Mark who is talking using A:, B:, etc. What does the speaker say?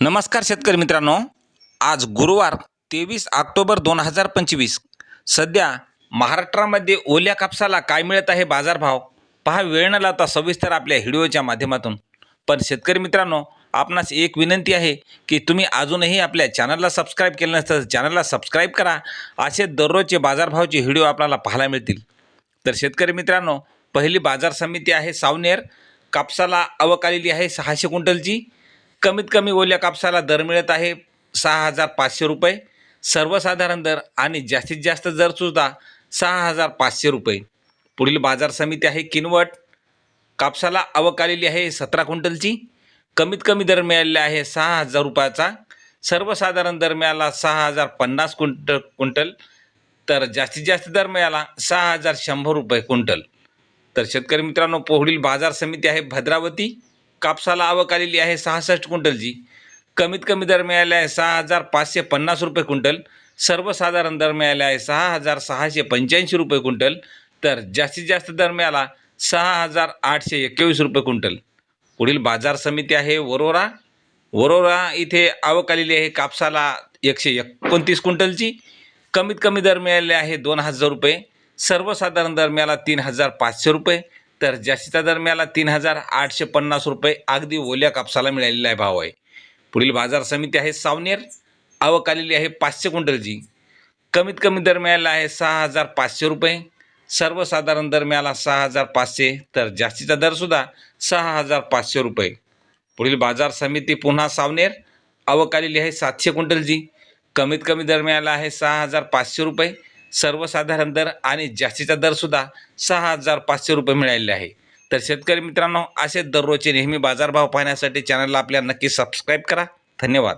A: नमस्कार शेतकरी मित्रांनो. आज गुरुवार तेवीस ऑक्टोबर दोन हजार पंचवीस. सध्या महाराष्ट्रामध्ये ओल्या कापसाला काय मिळत आहे बाजारभाव? पहा वेळ न लावता सविस्तर आपल्या व्हिडिओच्या माध्यमातून. पण शेतकरी मित्रांनो आपणास एक विनंती आहे की तुम्ही अजूनही आपल्या चॅनलला सबस्क्राईब केलं नसतं चॅनलला सबस्क्राईब करा. असे दररोजचे बाजारभावाचे व्हिडिओ आपल्याला पाहायला मिळतील. तर शेतकरी मित्रांनो पहिली बाजार समिती आहे सावनेर. कापसाला अवकालेली आहे सहाशे क्विंटलची. कमीत कमी ओल्या कापसाला दर मिळत आहे सहा हजार पाचशे रुपये. सर्वसाधारण दर आणि जास्तीत जास्त दरसुद्धा सहा हजार पाचशे रुपये. पुढील बाजार समिती आहे किनवट. कापसाला आवक आलेली आहे सतरा क्विंटलची. कमीत कमी दर मिळालेला आहे सहा हजार रुपयाचा. सर्वसाधारण दर मिळाला सहा हजार पन्नास क्विंट क्विंटल. तर जास्तीत जास्त दर मिळाला सहा हजार शंभर रुपये क्विंटल. तर शेतकरी मित्रांनो पुढील बाजार समिती आहे भद्रावती. कापसाला आवक आलेली आहे सहासष्ट क्विंटलची कमीत कमी दर मिळाले आहे सहा हजार पाचशे पन्नास रुपये क्विंटल. सर्वसाधारण दर मिळाले आहे सहा हजार सहाशे पंच्याऐंशी रुपये क्विंटल. तर जास्तीत जास्त दर मिळाला सहा हजार आठशे एकवीस रुपये क्विंटल. पुढील बाजार समिती आहे वरोरा. वरोरा इथे आवक आलेली आहे कापसाला एकशे एकोणतीस क्विंटलची कमीत कमी दर मिळाले आहे दोन हजार रुपये. सर्वसाधारण दर मिळाला तीन हजार पाचशे रुपये. तर जास्तीचा दर मिळाला तीन हजार आठशे पन्नास रुपये. अगदी ओल्या कापसाला मिळालेला आहे भाव आहे. पुढील बाजार समिती आहे सावनेर. आवक आलेली आहे पाचशे क्विंटलची. कमीत कमी दर मिळाला आहे सहा हजार पाचशे रुपये. सर्वसाधारण दर मिळाला सहा हजार पाचशे. तर जास्तीचा दरसुद्धा सहा हजार पाचशे रुपये. पुढील बाजार समिती पुन्हा सावनेर. आवक आलेली आहे सातशे क्विंटलची. कमीत कमी दर मिळाला आहे सहा हजार पाचशे रुपये. सर्वसाधारण दर आणि जास्तीचा दरसुद्धा सहा हजार पाचशे रुपये मिळालेले आहे. तर शेतकरी मित्रांनो असे दररोजचे नेहमी बाजारभाव पाहण्यासाठी चॅनलला आपल्या नक्की सबस्क्राईब करा. धन्यवाद.